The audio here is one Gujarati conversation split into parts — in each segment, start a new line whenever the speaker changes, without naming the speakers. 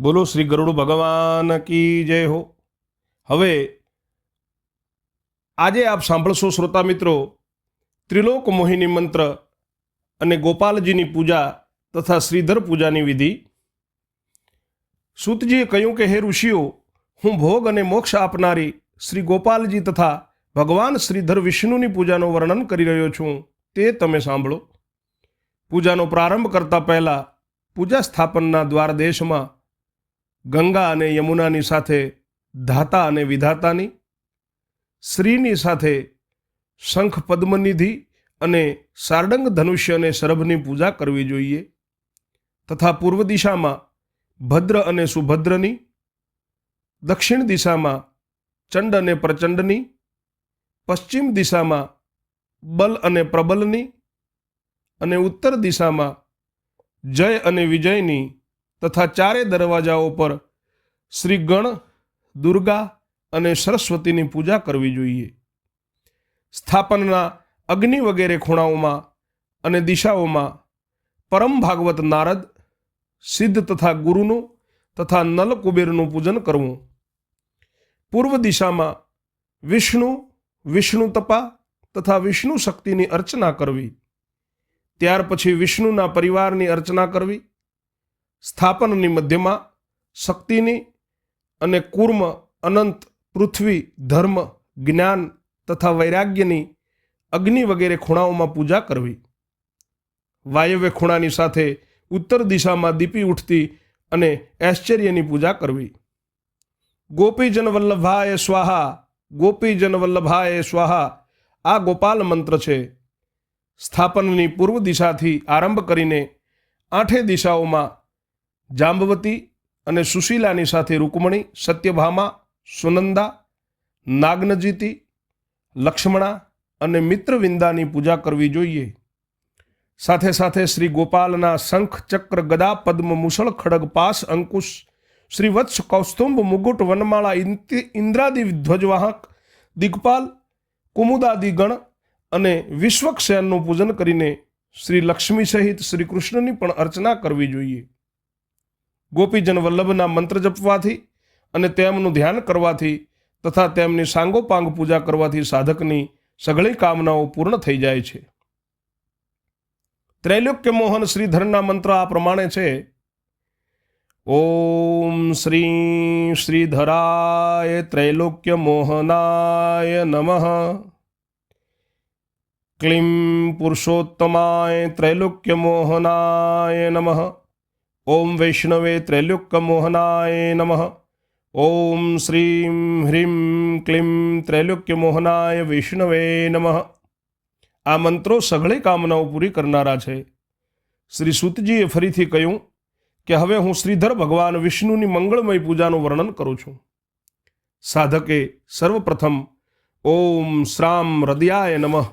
બોલો, શ્રી ગરુડ ભગવાન કી જય હો. હવે, આજે આપ સાંભળશો, શ્રોતા મિત્રો, ત્રિલોક મોહિની મંત્ર અને ગોપાલજીની પૂજા તથા શ્રીધર પૂજાની વિધિ. સૂતજીએ કહ્યું કે, હે ઋષિઓ, હું ભોગ અને મોક્ષ આપનારી શ્રી ગોપાલજી તથા ભગવાન શ્રીધર વિષ્ણુની પૂજાનું વર્ણન કરી રહ્યો છું, તે તમે સાંભળો. પૂજાનો પ્રારંભ કરતા પહેલા પૂજા સ્થાપનના દ્વાર દેશમાં ગંગા અને યમુનાની સાથે, ધાતા અને વિધાતાની, શ્રીની સાથે શંખ પદ્મનિધિ અને સારડંગ ધનુષ્ય અને શરભની પૂજા કરવી જોઈએ તથા પૂર્વ દિશામાં ભદ્ર અને સુભદ્રની, દક્ષિણ દિશામાં ચંડ અને પ્રચંડની, પશ્ચિમ દિશામાં બલ અને પ્રબલની અને ઉત્તર દિશામાં જય અને વિજયની તથા ચારે દરવાજાઓ પર શ્રી ગણ દુર્ગા અને સરસ્વતીની પૂજા કરવી જોઈએ. સ્થાપનના અગ્નિ વગેરે ખૂણાઓમાં અને દિશાઓમાં પરમ ભાગવત નારદ, સિદ્ધ તથા ગુરુનું તથા નલ કુબેરનું પૂજન કરવું. પૂર્વ દિશામાં વિષ્ણુ વિષ્ણુ તપા તથા વિષ્ણુ શક્તિની અર્ચના કરવી. ત્યાર પછી વિષ્ણુના પરિવારની અર્ચના કરવી. સ્થાપનની મધ્યમાં શક્તિની અને કુર્મ, અનંત, પૃથ્વી, ધર્મ, જ્ઞાન તથા વૈરાગ્યની અગ્નિ વગેરે ખૂણાઓમાં પૂજા કરવી. વાયવ્ય ખૂણાની સાથે ઉત્તર દિશામાં દીપી ઉઠતી અને ઐશ્ચર્યની પૂજા કરવી. ગોપીજન વલ્લભાય સ્વાહા ગોપીજન વલ્લભાય સ્વાહા, આ ગોપાલ મંત્ર છે. સ્થાપનની પૂર્વ દિશાથી આરંભ કરીને આઠે દિશાઓમાં જાંબવતી અને સુશીલાની સાથે રૂકમણી, સત્યભામા, સુનંદા, નાગનજીતી, લક્ષ્મણા અને મિત્રવિંદાની પૂજા કરવી જોઈએ. સાથે સાથે શ્રી ગોપાલના શંખ ચક્ર ગદા પદ્મ મુસળ ખડગ પાસ અંકુશ, શ્રી વત્સ કૌસ્તુંભ મુગુટ વનમાળા ઇન્દ્રાદિ ધ્વજવાહક, દિગ્પાલ કુમુદાદિ ગણ અને વિશ્વક્ષયનનું પૂજન કરીને શ્રી લક્ષ્મી સહિત શ્રી કૃષ્ણની પણ અર્ચના કરવી જોઈએ. ગોપીજન વલ્લભના મંત્ર જપવાથી અને તેમનું ધ્યાન કરવાથી તથા તેમની સાંગોપાંગ પૂજા કરવાથી સાધકની સઘળી કામનાઓ પૂર્ણ થઈ જાય છે. ત્રૈલોક્ય મોહન શ્રીધરના મંત્ર આ પ્રમાણે છે. ઓમ શ્રી શ્રીધરાય ત્રૈલોક્ય મોહનાય નમઃ. ક્લીમ પુરુષોત્તમાય ત્રૈલોક્ય મોહનાય નમઃ. ઓમ વૈષ્ણવે ત્રૈલોક્ય મોહનાય નમઃ ઓમ શ્રીમ હ્રીમ ક્લીમ ત્રૈલોક્ય મોહનાય વૈષ્ણવે નમઃ આ મંત્રો સઘળી કામનાઓ પૂરી કરનારા છે. શ્રી સુતજીએ ફરીથી કહ્યું કે હવે હું શ્રીધર ભગવાન વિષ્ણુની મંગળમય પૂજાનું વર્ણન કરું છું. સાધકે સર્વપ્રથમ ઓમ શ્રામ હૃદયાય નમઃ.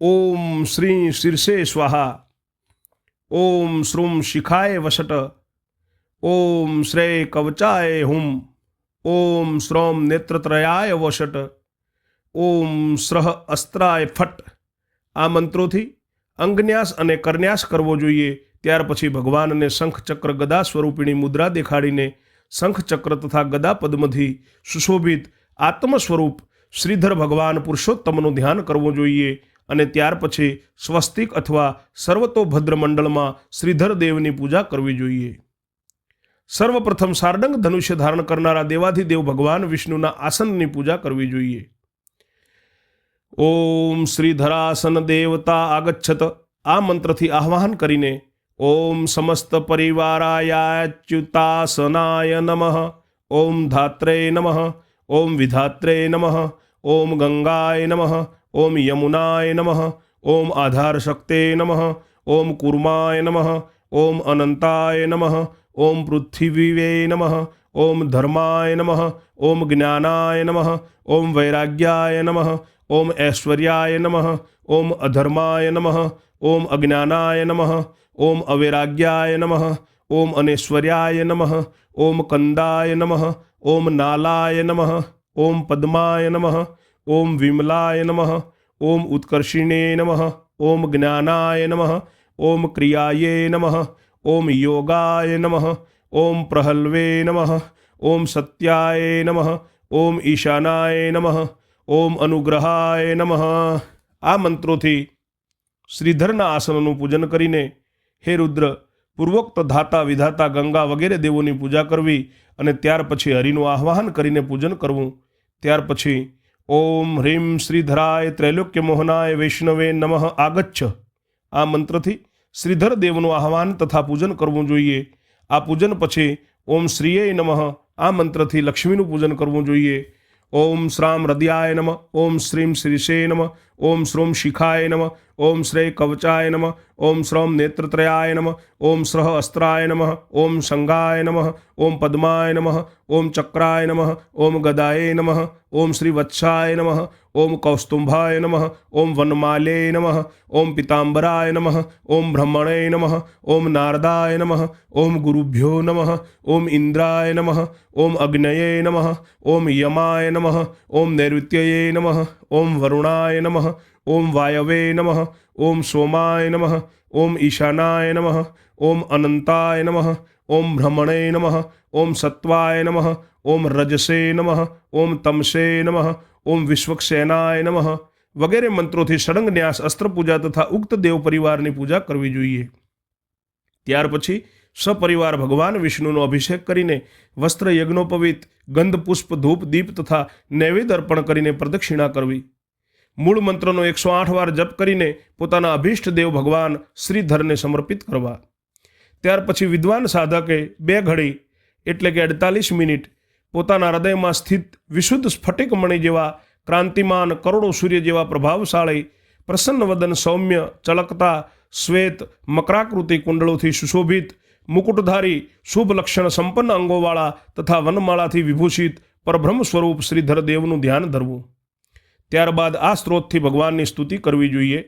ઓમ શ્રી શીર્ષે સ્વાહા. ઓમ શ્રુમ શિખાય વસટ ઓમ શ્રેય કવચાય હુમ, ઓમ શ્રોમ નેત્રત્રયાય વસટ ઓમ શ્રહ અસ્ત્રાય ફટ. આ મંત્રોથી અંગન્યાસ અને કરન્યાસ કરવો જોઈએ. ત્યાર પછી ભગવાનને શંખ ચક્ર ગદા સ્વરૂપિણી મુદ્રા દેખાડીને શંખ ચક્ર તથા ગદા પદ્મથી સુશોભિત આત્મ સ્વરૂપ શ્રીધર ભગવાન પુરુષોત્તમનું ધ્યાન કરવું જોઈએ. અને ત્યાર પછી સ્વસ્તિક અથવા સર્વતોભદ્ર મંડળમાં શ્રીધર દેવની પૂજા કરવી જોઈએ. સર્વપ્રથમ સારડંગ ધનુષ્ય ધારણ કરનારા દેવાધિદેવ ભગવાન વિષ્ણુના આસનની પૂજા કરવી જોઈએ. ઓમ શ્રીધરાસન દેવતા આગચ્છત. આ મંત્રથી આહ્વાન કરીને ઓમ સમસ્ત પરિવારાયાચ્યુતાસનાય નમઃ. ઓમ ધાત્રે નમઃ. ઓમ વિધાત્રે નમઃ. ઓમ ગંગાય નમઃ. ઓમ યમુનાય નમઃ ઓમ આધાર શક્તે નમઃ ઓમ કુર્માય નમઃ ઓમ અનંતાય નમઃ ઓમ પૃથ્વીવે નમઃ ઓમ ધર્માય નમઃ ઓમ જ્ઞાનાય નમઃ ઓમ વૈરાગ્યાય નમઃ ઓમ ઐશ્વર્યાય નમઃ ઓમ અધર્માય નમઃ ઓમ અજ્ઞાનાય નમઃ ઓમ અવૈરાગ્યાય નમઃ ઓમ અનેશ્વર્યાય નમઃ ઓમ કંદાય નમઃ ઓમ નાલાય નમઃ ઓમ પદ્માય નમઃ ઓમ વિમલાય નમઃ ઓમ ઉત્કર્ષિણે નમઃ ઓમ જ્ઞાનાય નમઃ ઓમ ક્રિયાયે નમઃ ઓમ યોગાય નમઃ ઓમ પ્રહલ્વે નમઃ ઓમ સત્યાય નમઃ ઓમ ઈશાનાય નમઃ ઓમ અનુગ્રહાય નમઃ આ મંત્રોથી શ્રીધરના આસનનું પૂજન કરીને હે રુદ્ર પૂર્વોક્ત ધાતા વિધાતા ગંગા વગેરે દેવોની પૂજા કરવી અને ત્યાર પછી હરિનું આહ્વાન કરીને પૂજન કરવું ત્યાર પછી ઓમ હ્રીમ શ્રીધરાય ત્રૈલોક્ય મોહનાય વૈષ્ણવે નમઃ આગચ્છ. આ મંત્રથી શ્રીધર દેવનું આહવાન તથા પૂજન કરવું જોઈએ. આ પૂજન પછી ઓમ શ્રીએ નમઃ, આ મંત્રથી લક્ષ્મીનું પૂજન કરવું જોઈએ. ઓમ શ્રામ હૃદયાય નમ, ઓમ શ્રીમ શ્રીષે નમઃ ઓમ શ્રોમ શિખાય નમ ઓમ શ્રેય કવચાય નમ ઓમ શ્રમ નેત્રત્રયાય નમ ઓમ શ્રહ અસ્ત્રાય નમ ઓમ શંગાય નમ ઓમ પદ્માય નમ ઓમ ચક્રાય નમ ઓમ ગદાય નમ ઓમ શ્રી વત્સાય નમ ઓમ કૌસ્તુંભાય નમ ઓમ વનમાલે નમ ઓમ પિતાંબરાય નમ ઓમ બ્રહ્મણે નમ ઓમ નારદાય નમ ઓમ ગુરુભ્યો નમ ઓમ ઇન્દ્રાય નમ ઓમ અગ્નયે નમ ઓમ યમાય નમ ઓમ નૈઋત્યયે નમઃ ઓમ વરુણાય નમઃ, ઓમ વાયવે નમઃ, ઓમ સોમાય નમઃ, ઓમ ઈશાનાય નમઃ, ઓમ અનંતાય નમઃ, ઓમ ભ્રમણે નમઃ, ઓમ સત્વાય નમઃ, ઓમ રજસે નમઃ, ઓમ તમસે નમઃ, ઓમ વિશ્વક્ષેનાય નમઃ વગેરે મંત્રોથી સળંગ ન્યાસ, અસ્ત્ર પૂજા તથા ઉક્ત દેવ પરિવારની પૂજા કરવી જોઈએ. ત્યાર પછી સપરિવાર ભગવાન વિષ્ણુનો અભિષેક કરીને વસ્ત્ર યજ્ઞોપવિત, ગંધ, પુષ્પ, ધૂપ, દીપ તથા નૈવેદ્ય અર્પણ કરીને પ્રદક્ષિણા કરવી. મૂળ મંત્રનો એકસો આઠ વાર જપ કરીને પોતાના અભિષ્ટ દેવ ભગવાન શ્રીધરને સમર્પિત કરવા. ત્યાર પછી વિદ્વાન સાધકે બે ઘડી, એટલે કે અડતાલીસ મિનિટ, પોતાના હૃદયમાં સ્થિત વિશુદ્ધ સ્ફટિકમણિ જેવા ક્રાંતિમાન કરોડો સૂર્ય જેવા પ્રભાવશાળી, પ્રસન્નવદન સૌમ્ય, ચળકતા, શ્વેત, મકરાકૃતિ કુંડળોથી સુશોભિત મુકુટધારી શુભ લક્ષણ સંપન્ન અંગોવાળા તથા વનમાળાથી વિભૂષિત પરબ્રહ્મ સ્વરૂપ શ્રીધર દેવનું ધ્યાન ધરવું. ત્યારબાદ આ સ્ત્રોતથી ભગવાનની સ્તુતિ કરવી જોઈએ.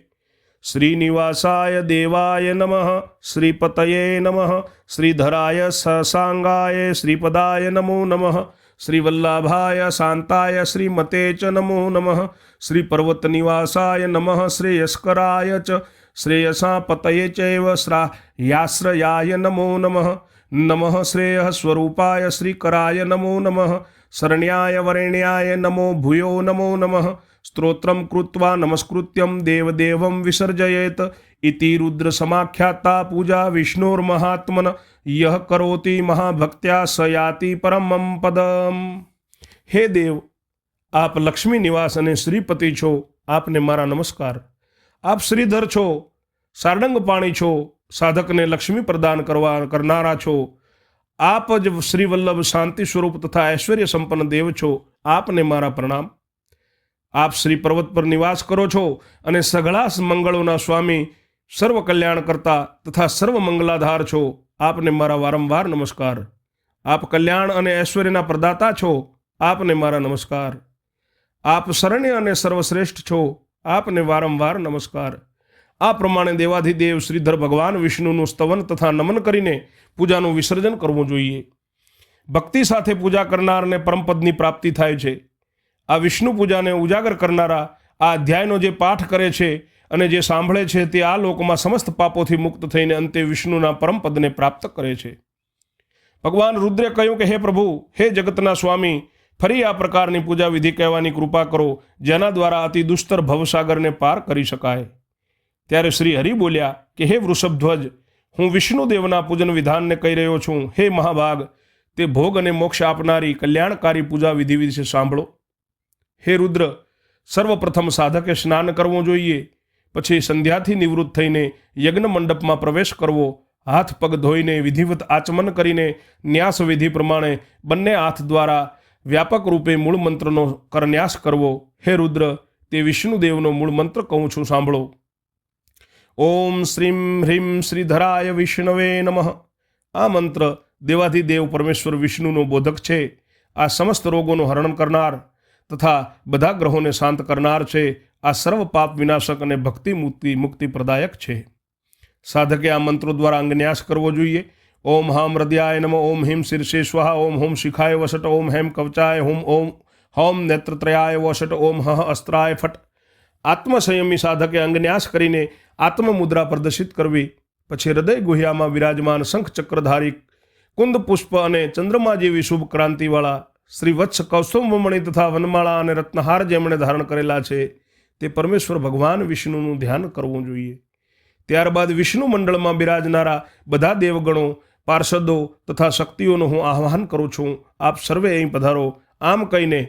શ્રીનિવાસાય દેવાય નમઃ, શ્રીપતયે નમઃ, શ્રીધરાય સસાંગાય, શ્રીપદાય નમો નમઃ, શ્રીવલ્લભાય શાંતાય, શ્રીમતે ચ નમો નમઃ શ્રી પર્વતનિવાસાય નમઃ, શ્રેયસ્કરાય ચ શ્રેયસા પતયે ચૈવ શ્રાયાશ્રયાય નમો નમઃ નમઃ શ્રેય સ્વરૂપાય શ્રીકરાય નમો નમઃ શરણ્યાય વરેણ્યાય નમો ભૂયો નમો નમઃ સ્ત્રોત્રમ કૃત્વા નમસ્કૃત્યમ દેવદેવમ વિસર્જયેત ઇતિ રુદ્ર સમાખ્યાતા પૂજા વિષ્ણુર્મહાત્મન યહ કરોતિ મહાભક્ત્યા સયાતિ યાતિ પરમમ પદમ હે દેવ આપ લક્ષ્મી નિવાસ અને શ્રીપતિ છો આપને મારા નમસ્કાર આપ શ્રીધર છો, સારડંગ પાણી છો, સાધકને લક્ષ્મી પ્રદાન કરવા કરનારા છો. આપ જ શ્રીવલ્લભ શાંતિ સ્વરૂપ તથા ઐશ્વર્ય સંપન્ન દેવ છો, આપને મારા પ્રણામ. આપ શ્રી પર્વત પર નિવાસ કરો છો અને સઘળા મંગળોના સ્વામી, સર્વ કલ્યાણ કરતા તથા સર્વ મંગલાધાર છો, આપને મારા વારંવાર નમસ્કાર. આપ કલ્યાણ અને ઐશ્વર્યના પ્રદાતા છો, આપને મારા નમસ્કાર. આપ શરણ્ય અને સર્વશ્રેષ્ઠ છો આપને વારંવાર નમસ્કાર. આ પ્રમાણે દેવાધિદેવ શ્રીધર ભગવાન વિષ્ણુનું સ્તવન તથા નમન કરીને પૂજાનું વિસર્જન કરવું જોઈએ. ભક્તિ સાથે પૂજા કરનારને પરમપદની પ્રાપ્તિ થાય છે. આ વિષ્ણુ પૂજાને ઉજાગર કરનારા આ અધ્યાયનો જે પાઠ કરે છે અને જે સાંભળે છે તે આ લોકમાં સમસ્ત પાપોથી મુક્ત થઈને અંતે વિષ્ણુના પરમપદને પ્રાપ્ત કરે છે. ભગવાન રુદ્રે કહ્યું કે, હે પ્રભુ, હે જગતના સ્વામી ફરી આ પ્રકારની પૂજા વિધિ કહેવાની કૃપા કરો, જેના દ્વારા અતિ દુષ્તર ભવસાગરને પાર કરી શકાય. ત્યારે શ્રી હરિ બોલ્યા, કે હે વૃષભધ્વજ, હું વિષ્ણુદેવના પૂજન વિધાનને કહી રહ્યો છું. હે મહાભાગ, તે ભોગ અને મોક્ષ આપનારી કલ્યાણકારી પૂજા વિધિ વિશે સાંભળો. હે રુદ્ર, સર્વપ્રથમ સાધકે સ્નાન કરવું જોઈએ, પછી સંધ્યાથી નિવૃત્ત થઈને યજ્ઞ મંડપમાં પ્રવેશ કરવો, હાથ પગ ધોઈને વિધિવત આચમન કરીને ન્યાસ વિધિ પ્રમાણે બંને હાથ દ્વારા વ્યાપક રૂપે મૂળ મંત્રનો કરન્યાસ કરવો. હે રુદ્ર, તે વિષ્ણુદેવનો મૂળ મંત્ર કહું છું, સાંભળો. ઓમ શ્રીમ હ્રીમ શ્રીધરાય વિષ્ણવે નમઃ. આ મંત્ર દેવાધિદેવ પરમેશ્વર વિષ્ણુનો બોધક છે. આ સમસ્ત રોગોનું હરણ કરનાર તથા બધા ગ્રહોને શાંત કરનાર છે. આ સર્વ પાપ વિનાશક અને ભક્તિ મુક્તિ મુક્તિ પ્રદાયક છે. સાધકે આ મંત્રો દ્વારા અંગન્યાસ કરવો જોઈએ. ઓમ હામ હૃદયાય નમ ઓમ હિમ શીર્ષે સ્વાહા ઓમ હોમ શિખાય વસટ ઓમ હેમ કવચાય હોમ ઓમ હોમ નેત્રત્રયાય વસટ ઓમ હઃ અસ્ત્રાય ફટ આત્મસંયમી સાધકે અંગન્યાસ કરીને આત્મમુદ્રા પ્રદર્શિત કરવી પછી હૃદય ગુહ્યામાં વિરાજમાન શંખ ચક્રધારી કુંદ પુષ્પ અને ચંદ્રમા જેવી શુભ ક્રાંતિવાળા શ્રી વત્સ કૌસ્તુભમણી તથા વનમાળા અને રત્નહાર જેમણે ધારણ કરેલા છે તે પરમેશ્વર ભગવાન વિષ્ણુનું ધ્યાન કરવું જોઈએ ત્યારબાદ વિષ્ણુ મંડળમાં બિરાજનારા બધા દેવગણો પાર્ષદો તથા શક્તિઓનું હું આહ્વાન કરું છું આપ સર્વે અહીં પધારો આમ કહીને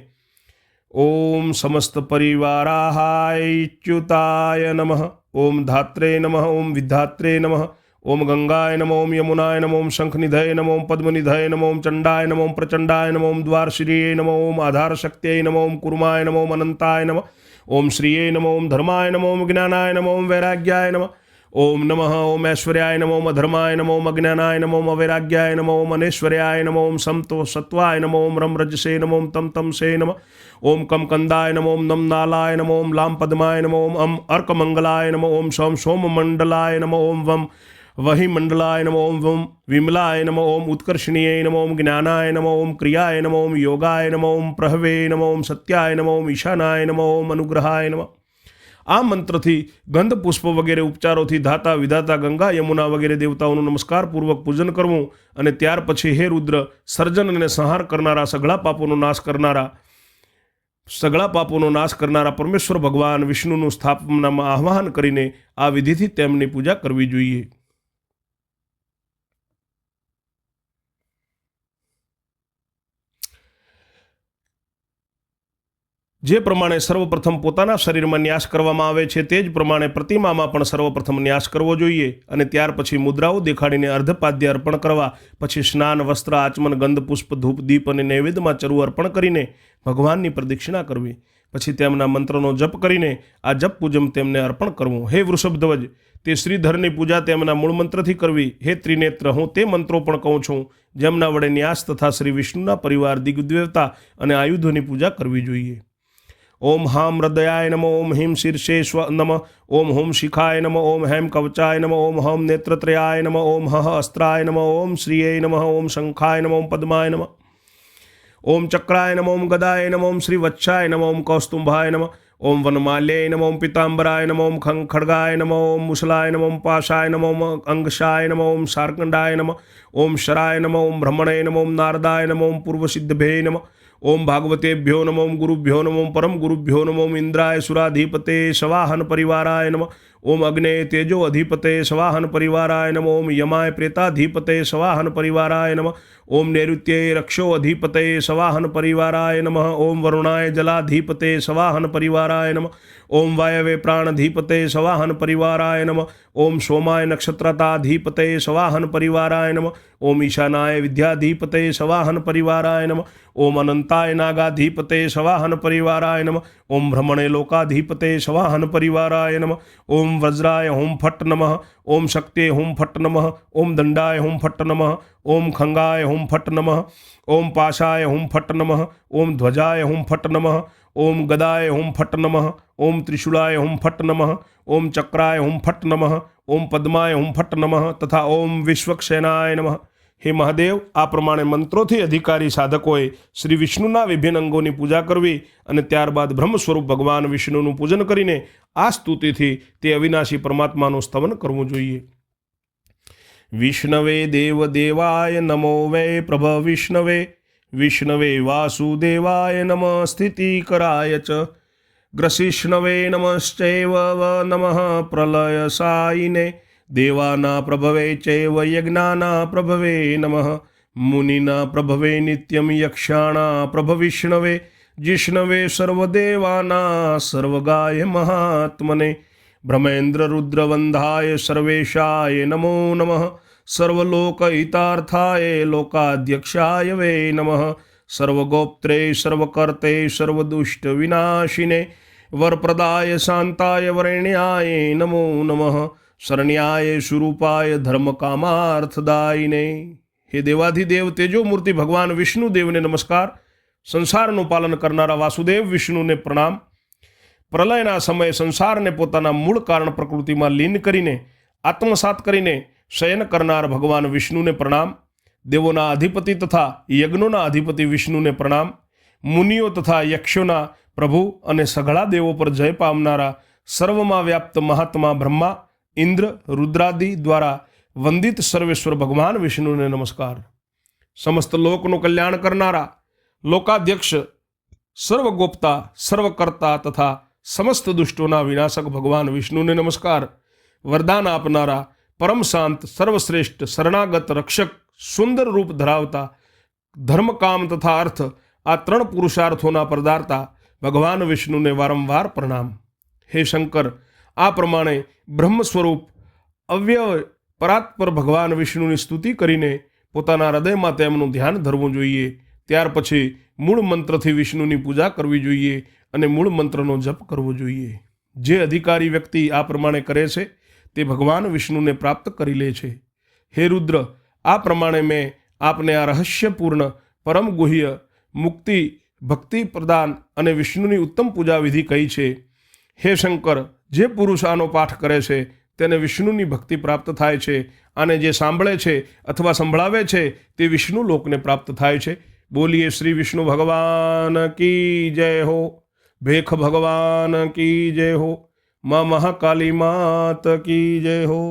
ઓમ સમસ્ત પરિવારાહાયચ્યુતાય નમઃ ઓમ ધાત્રે નમઃ ઓમ વિધાત્રે નમઃ ઓમ ગંગાય નમો ઓમ યમુનાય નમો ઓમ શંખનિધય નમો ઓમ પદ્મનિધય નમો ઓમ ચંડાય નમો ઓમ પ્રચંડાય નમો ઓમ દ્વારશ્રીય નમો ઓમ આધારશક્ત્यै નમો ઓમ કુર્માય નમો ઓમ અનંતાય નમઃ ઓમ શ્રીય નમો ઓમ ધર્માય નમો ઓમ જ્ઞાનાય નમો ઓમ વૈરાગ્યાય નમઃ ઓમ નમઃ ઓમ ઐશ્વર્યાય નમો ઓમ અધર્માય નમઃ ઓમ અજ્ઞાનાય નમો ઓમ અવૈરાગ્યાય નમઃ ઓમ અનેશ્વર્યાય નમઃ ઓમ સમતો સત્વાય નમો ઓમ રમ રજસે નમઃ ઓમ તમ તમસે નમ ઓમ કમ કંદાય નમઃ ઓમ નમ નાલાય નમો ઓમ લામ પદ્માય નમો ઓમ અમ અર્કમંગલાય નમો ઓમ સોમ સોમ મંડલાય નમો ઓમ વમ વહી મંડલાય નમો ઓમ વમ વિમલાય નમો ઓમ ઉત્કર્ષણીય નમો ઓમ જ્ઞાનાય નમો ઓમ ક્રિયાય નમો ઓમ યોગાય નમો પ્રહવે નમો સત્યાય નમો ઈશાનાય નમો ઓમ અનુગ્રહાય નમઃ આ મંત્રથી ગંધ પુષ્પ વગેરે ઉપચારોથી ધાતા, વિધાતા, ગંગા, યમુના વગેરે દેવતાઓનું નમસ્કારપૂર્વક પૂજન કરવું અને ત્યાર પછી હે રુદ્ર, સર્જન અને સંહાર કરનારા સઘળા પાપોનો નાશ કરનારા સઘળા પાપોનો નાશ કરનારા પરમેશ્વર ભગવાન વિષ્ણુનું સ્થાપનામાં આહ્વાન કરીને આ વિધિથી તેમની પૂજા કરવી જોઈએ. જે પ્રમાણે સર્વપ્રથમ પોતાના શરીરમાં ન્યાસ કરવામાં આવે છે તે જ પ્રમાણે પ્રતિમામાં પણ સર્વપ્રથમ ન્યાસ કરવો જોઈએ અને ત્યાર પછી મુદ્રાઓ દેખાડીને અર્ધપાદ્ય અર્પણ કરવા, પછી સ્નાન, વસ્ત્ર, આચમન, ગંધ, પુષ્પ, ધૂપ, દીપ અને નૈવેદ્યમાં ચરુ અર્પણ કરીને ભગવાનની પ્રદક્ષિણા કરવી. પછી તેમના મંત્રનો જપ કરીને આ જપ પૂજમ તેમને અર્પણ કરવું. હે વૃષભધ્વજ, તે શ્રીધરની પૂજા તેમના મૂળ મંત્રથી કરવી. હે ત્રિનેત્ર, હું તે મંત્રો પણ કહું છું, જેમના વડે ન્યાસ તથા શ્રી વિષ્ણુના પરિવાર દિગ્દેવતા અને આયુધોની પૂજા કરવી જોઈએ. ઓમ હામ હૃદયાય નમઃ ઓમ હિમ શીર્ષે સ્વ નમઃ ઓમ હોમ શિખાય નમઃ ઓમ હેમ કવચાય નમઃ ઓમ હમ નેત્રત્રયાય નમઃ ઓમ હઃ અસ્ત્રાય નમઃ ઓમ શ્રીય નમઃ ઓમ શંખાય નમઃ ઓમ પદ્માય નમઃ ઓમ ચક્રાય નમઃ ઓમ ગદાય નમઃ ઓમ શ્રી વત્સાય નમઃ ઓમ કૌસ્તુંભાય નમઃ ઓમ વનમાલ્યય નમઃ ઓમ પિતાંબરાય નમઃ ઓમ ખં ખડગાય નમઃ ઓમ મુસલાય નમઃ ઓમ પાશાય નમઃ ઓમ અંગશાય નમઃ ઓમ શાર્કંડાય નમઃ ઓમ શરાય નમઃ ઓમ ભ્રમણે નમઃ ઓમ નારદાય નમઃ ઓમ પૂર્વસિદ્ધભે નમઃ ઓમ ભાગવતેભ્યો નમઃ ગુરુભ્યો નમઃ પરમ ગુરુભ્યો નમઃ ઇન્દ્રાય સુરાધિપતે સવાહન પરિવારાય નમઃ. ઓમ અગ્ને તેજો અધિપતે સવાહન પરિવારાય નમઃ. ઓમ યમાય પ્રેતાધિપતે સવાહન પરિવારાય નમઃ. ઓમ નૈઋત્યે રક્ષો અધિપતે સવાહન પરિવારાય નમઃ. ઓમ વરુણાય જલાધિપતે સવાહન પરિવારાય નમઃ. ઓમ વાયવે પ્રાણધિપતે સવાહન પરિવારાય નમઃ. ઓમ સોમાય નક્ષત્રતાધિપતે સવાહન પરિવારાય નમઃ. ઓમ ઈશાનાય વિદ્યાધિપતે સવાહન પરિવારાય નમઃ. ઓમ અનંતાય નાગાધિપતે સવાહન પરિવારાય નમઃ ઓમ ભ્રમણે લોકાધિપતે સવાહન પરિવારાય નમઃ ઓમ વજ્રાય હુમ ફટ નમઃ ઓમ શક્તે હુમ ફટ નમઃ ઓમ દંડાય હુમ ફટ નમઃ ઓમ ખંગાય હુમ ફટ નમઃ ઓમ પાશાય હુમ ફટ નમઃ ઓમ ધ્વજાય હુમ ફટ નમઃ ઓમ ગદાય હુમ ફટ નમઃ ઓમ ત્રિશુલાય હુમ ફટ નમઃ ઓમ ચક્રાય હુમ ફટ નમઃ ઓમ પદ્માય હુમ ફટ નમઃ તથા ઓમ વિશ્વક્ષેનાય નમઃ હે મહાદેવ, આ પ્રમાણે મંત્રોથી અધિકારી સાધકોએ શ્રી વિષ્ણુના વિભિન્ન અંગોની પૂજા કરવી અને ત્યારબાદ બ્રહ્મ સ્વરૂપ ભગવાન વિષ્ણુનું પૂજન કરીને આ સ્તુતિથી તે અવિનાશી પરમાત્માનું સ્તવન કરવું જોઈએ. વિષ્ણવે દેવ દેવાય નમો વૈ પ્રભ વિષ્ણવે વિષ્ણવે વાસુદેવાય નમ સ્થિતિકરાય ચ, ગ્રસિષ્ણવે નમશ્ચૈવ નમઃ પ્રલય સાયિને દેવાના પ્રભવે ચૈવ યજ્ઞાના પ્રભવે નમઃ મુનિના પ્રભવે નિત્યમ યક્ષાણા પ્રભવિષ્ણવે જિષ્ણવે સર્વદેવાના સર્વગાય મહાત્મને બ્રહ્મેન્દ્ર રુદ્રવંધાય સર્વેશાય નમો નમઃ સર્વલોકહિતાર્થાય લોકાધ્યક્ષાય વે નમઃ સર્વગોપ્ત્રે સર્વકર્તે સર્વદુષ્ટ વિનાશિને વરપ્રદાય શાંતાય વરેણ્યાય નમો નમઃ શરણ્યાય સ્વરૂપાય ધર્મકામાર્થદાયિને. હે દેવાધિદેવ તેજો મૂર્તિ ભગવાન વિષ્ણુદેવને નમસ્કાર. સંસારનું પાલન કરનારા વાસુદેવ વિષ્ણુને પ્રણામ. પ્રલયના સમયે સંસારને પોતાના મૂળ કારણ પ્રકૃતિમાં લીન કરીને, આત્મસાત કરીને શયન કરનાર ભગવાન વિષ્ણુને પ્રણામ. દેવોના અધિપતિ તથા યજ્ઞોના અધિપતિ વિષ્ણુને પ્રણામ. મુનિઓ તથા યક્ષોના પ્રભુ અને સઘળા દેવો પર જય પામનારા સર્વમાં વ્યાપ્ત મહાત્મા બ્રહ્મા. ઇન્દ્ર રુદ્રાદિ દ્વારા વંદિત સર્વેશ્વર ભગવાન વિષ્ણુને નમસ્કાર. સમસ્ત લોકનું કલ્યાણ કરનારા, લોકાધ્યક્ષ, સર્વગોપતા, સર્વકર્તા તથા સમસ્ત દુષ્ટોના વિનાશક ભગવાન વિષ્ણુને નમસ્કાર. વરદાન આપનારા પરમ શાંત સર્વશ્રેષ્ઠ, શરણાગત, રક્ષક, સુંદર રૂપ ધરાવતા, ધર્મકામ તથા અર્થ, આ ત્રણ પુરુષાર્થોના પરદાર્તા ભગવાન વિષ્ણુને વારંવાર પ્રણામ. હે શંકર આ પ્રમાણે બ્રહ્મ સ્વરૂપ અવ્યય પરાત્પર ભગવાન વિષ્ણુની સ્તુતિ કરીને પોતાના હૃદયમાં તેમનું ધ્યાન ધરવું જોઈએ. ત્યાર પછી મૂળ મંત્રથી વિષ્ણુની પૂજા કરવી જોઈએ અને મૂળ મંત્રનો જપ કરવો જોઈએ. જે અધિકારી વ્યક્તિ આ પ્રમાણે કરે છે, તે ભગવાન વિષ્ણુને પ્રાપ્ત કરી લે છે. હે રુદ્ર, આ પ્રમાણે મેં આપને આ રહસ્યપૂર્ણ પરમ ગુહ્ય મુક્તિ ભક્તિ પ્રદાન અને વિષ્ણુની ઉત્તમ પૂજા વિધિ કહી છે. હે શંકર જે પુરુષ આનો પાઠ કરે છે, તેને વિષ્ણુની ભક્તિ પ્રાપ્ત થાય છે અને જે સાંભળે છે અથવા સંભળાવે છે, તે વિષ્ણુ લોકને પ્રાપ્ત થાય છે. બોલીએ શ્રી વિષ્ણુ ભગવાન કી જય હો, ભેખ ભગવાન કી જય હો, મા મહાકાલી માત કી જય હો.